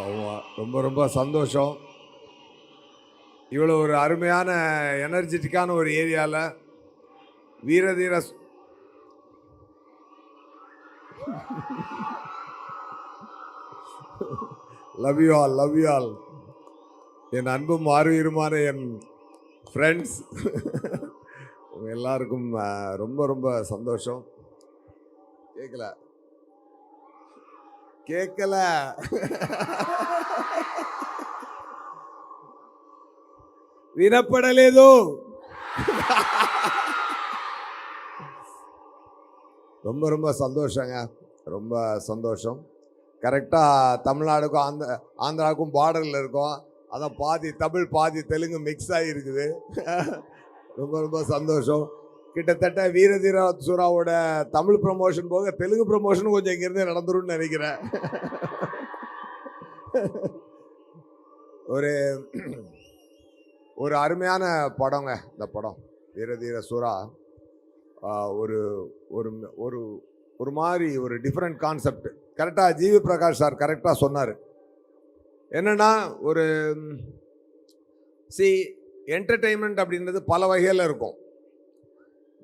ஆமாம் ரொம்ப ரொம்ப சந்தோஷம். இவ்வளோ ஒரு அருமையான எனர்ஜெட்டிக்கான ஒரு ஏரியாவில் வீரதீர love you all love you all என் அன்பும் ஆர்வீருமான என் ஃப்ரெண்ட்ஸ் எல்லாருக்கும் ரொம்ப ரொம்ப சந்தோஷம். கேட்கல கேட்கல వినపడలేదు ரொம்ப ரொம்ப சந்தோஷங்க ரொம்ப சந்தோஷம் கரெக்டாக தமிழ்நாடுக்கும் ஆந்திர ஆந்திராவுக்கும் பார்டரில் இருக்கோம் அதான் பாதி தமிழ் பாதி தெலுங்கு மிக்ஸ் ஆகிருக்குது ரொம்ப ரொம்ப சந்தோஷம் கிட்டத்தட்ட வீரதீர சூராவோட தமிழ் ப்ரமோஷன் போக தெலுங்கு ப்ரமோஷன் கொஞ்சம் இங்கேருந்தே நடந்துரும்னு நினைக்கிறேன். ஒரு ஒரு அருமையான படங்க இந்த படம். வீரதீர சூரா ஒரு ஒரு ஒரு ஒரு மாதிரி ஒரு டிஃப்ரெண்ட் கான்செப்ட் கரெக்டாக ஜிவி பிரகாஷ் சார் கரெக்டாக சொன்னார். என்னென்னா ஒரு சி என்டர்டெயின்மெண்ட் அப்படின்றது பல வகையில் இருக்கும்.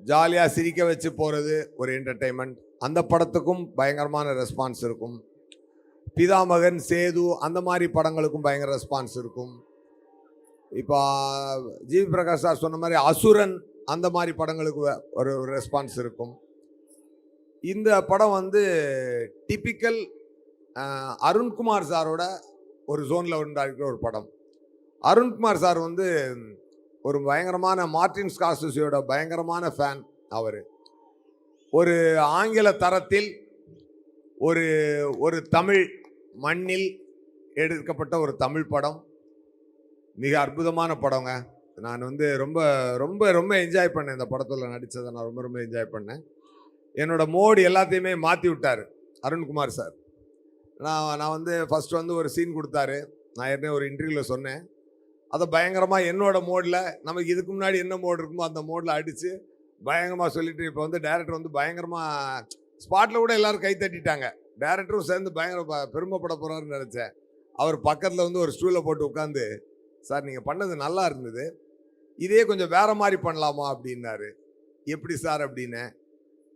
ஜாலியாக சிரிக்க வச்சு போகிறது ஒரு என்டர்டெயின்மெண்ட் அந்த படத்துக்கும் பயங்கரமான ரெஸ்பான்ஸ் இருக்கும். பிதாமகன் சேது அந்த மாதிரி படங்களுக்கும் பயங்கர ரெஸ்பான்ஸ் இருக்கும். இப்போ ஜிவி பிரகாஷ் சார் சொன்ன மாதிரி அசுரன் அந்த மாதிரி படங்களுக்கு ஒரு ரெஸ்பான்ஸ் இருக்கும். இந்த படம் வந்து டிபிக்கல் அருண்குமார் சாரோட ஒரு ஜோனில் உண்டாக்கிற ஒரு படம். அருண்குமார் சார் வந்து ஒரு பயங்கரமான மார்டின் ஸ்கார்சியோட பயங்கரமான ஃபேன் அவர். ஒரு ஆங்கில தரத்தில் ஒரு ஒரு தமிழ் மண்ணில் எடுக்கப்பட்ட ஒரு தமிழ் படம். மிக அற்புதமான படங்க. நான் வந்து ரொம்ப ரொம்ப ரொம்ப என்ஜாய் பண்ணேன் இந்த படத்தில் நடித்ததை நான் ரொம்ப ரொம்ப என்ஜாய் பண்ணேன். என்னோட மோடு எல்லாத்தையுமே மாற்றி விட்டார் அருண்குமார் சார். நான் நான் வந்து ஃபஸ்ட்டு வந்து ஒரு சீன் கொடுத்தாரு. நான் ஏற்கனவே ஒரு இன்டர்வியூவில் சொன்னேன். அதை பயங்கரமாக என்னோட மோடில் நமக்கு இதுக்கு முன்னாடி என்ன மோடு இருக்குமோ அந்த மோடில் அடித்து பயங்கரமாக சொல்லிட்டு இப்போ வந்து டேரக்டர் வந்து பயங்கரமாக ஸ்பாட்டில் கூட எல்லோரும் கை தட்டிட்டாங்க. டேரக்டரும் சேர்ந்து பயங்கர பெருமைப்பட போகிறாருன்னு நினச்சேன். அவர் பக்கத்தில் வந்து ஒரு ஸ்டூலில் போட்டு உட்காந்து சார் நீங்கள் பண்ணது நல்லா இருந்தது. இதே கொஞ்சம் வேற மாதிரி பண்ணலாமா? அப்படின்னாரு. எப்படி சார்? அப்படின்னு.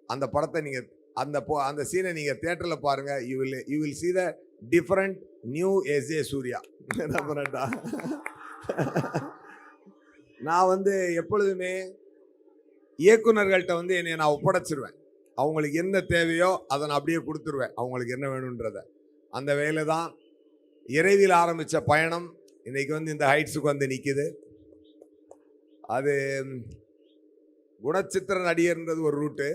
அந்த படத்தை நீங்கள் அந்த போ அந்த சீனை நீங்கள் தேட்டரில் பாருங்கள் you will you will see the different new S A Suriya டிஃப்ரெண்டா நான் வந்து எப்பொழுதுமே இயக்குநர்கள்ட்ட வந்து என்னை நான் ஒப்படைச்சிருவேன். அவங்களுக்கு என்ன தேவையோ அதை நான் அப்படியே கொடுத்துருவேன். அவங்களுக்கு என்ன வேணுன்றத. அந்த வேலை தான் இறைவில் ஆரம்பித்த பயணம். இன்றைக்கி வந்து இந்த ஹைட்ஸுக்கு வந்து நிற்கிது அது குணச்சித்திர நடிகர்ன்றது ஒரு ரூட்டு.